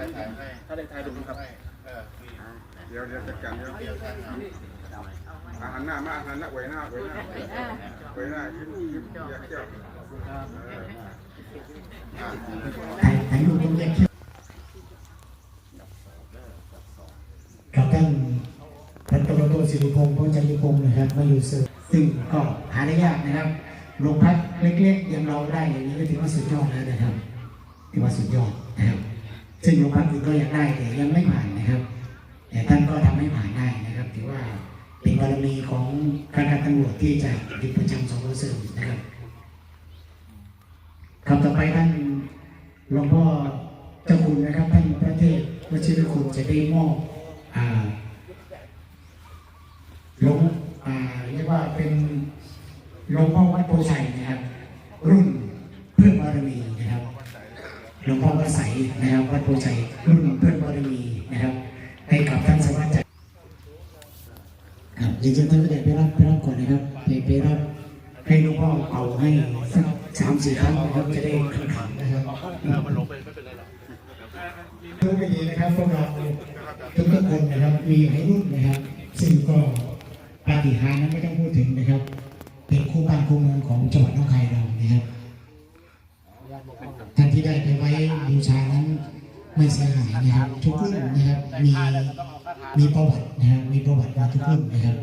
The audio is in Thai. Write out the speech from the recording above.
ได้ถ่ายรูปครับเดี๋ยวเดี๋ยวจัดการเดี๋ยวอาหารหน้ามาอาหารหน้าไว้หน้าไว้หน้าไว้หน้ายิ้มยิ้มแยกแก้วถ่ายถ่ายรูปตรงแยกเขี้ยวกับท่านพันตำรวจโทสิริพงศ์พงษ์จันทร์พงศ์นะครับมาอยู่เสิร์ฟซึ่งก็หาได้ยากนะครับโรงพักเล็กๆยังเราได้อย่างนี้ก็ถือว่าสุดยอดแล้วนะครับถือว่าสุดยอดนะครับ ซึ่งโรงพักอื่นก็ยากได้แต่ยังไม่ผ่านนะครับ แต่ท่านก็ทำให้ผ่านได้นะครับ ถือว่าเป็นบารมีของคณะตำรวจที่จะยึดประจำสองเสริมนะครับครับต่อไปท่านหลวงพ่อเจ้าคุณนะครับท่านพระเทพวชิรคุณจะได้มอบหลวงเรียกว่าเป็นหลวงพ่อวัดโพชัยนะครับ รุ่นเพื่อนบารมี หลวงพ่อพระใสยนะครับวัดโพชัยรุ่นเพื่อนบารมีนะครับ ให้กับท่านสวัสดิ์จักรครับจริงๆท่านก็ได้ไปรับไปรับก่อนนะครับไปไปรับให้หลวงพ่อเป่าให้สักสามสี่ครั้งนะครับจะได้ขันขันนะครับมันลงไปไม่เป็นไรหรอกทุกปีนะครับพวกเราทุกทุกคนนะครับมีให้รุ่นนะครับซึ่งก็ปาฏิหาริย์นั้นไม่ต้องพูดถึงนะครับ เป็นคู่บ้านคู่เมืองของจังหวัดหนองคายเรานะครับ ท่านที่ได้ไปไว้บูชานั้นไม่เสียหายนะครับทุกรุ่นนะครับมีมีประวัตินะครับมีประวัติมาทุกรุ่นนะครับ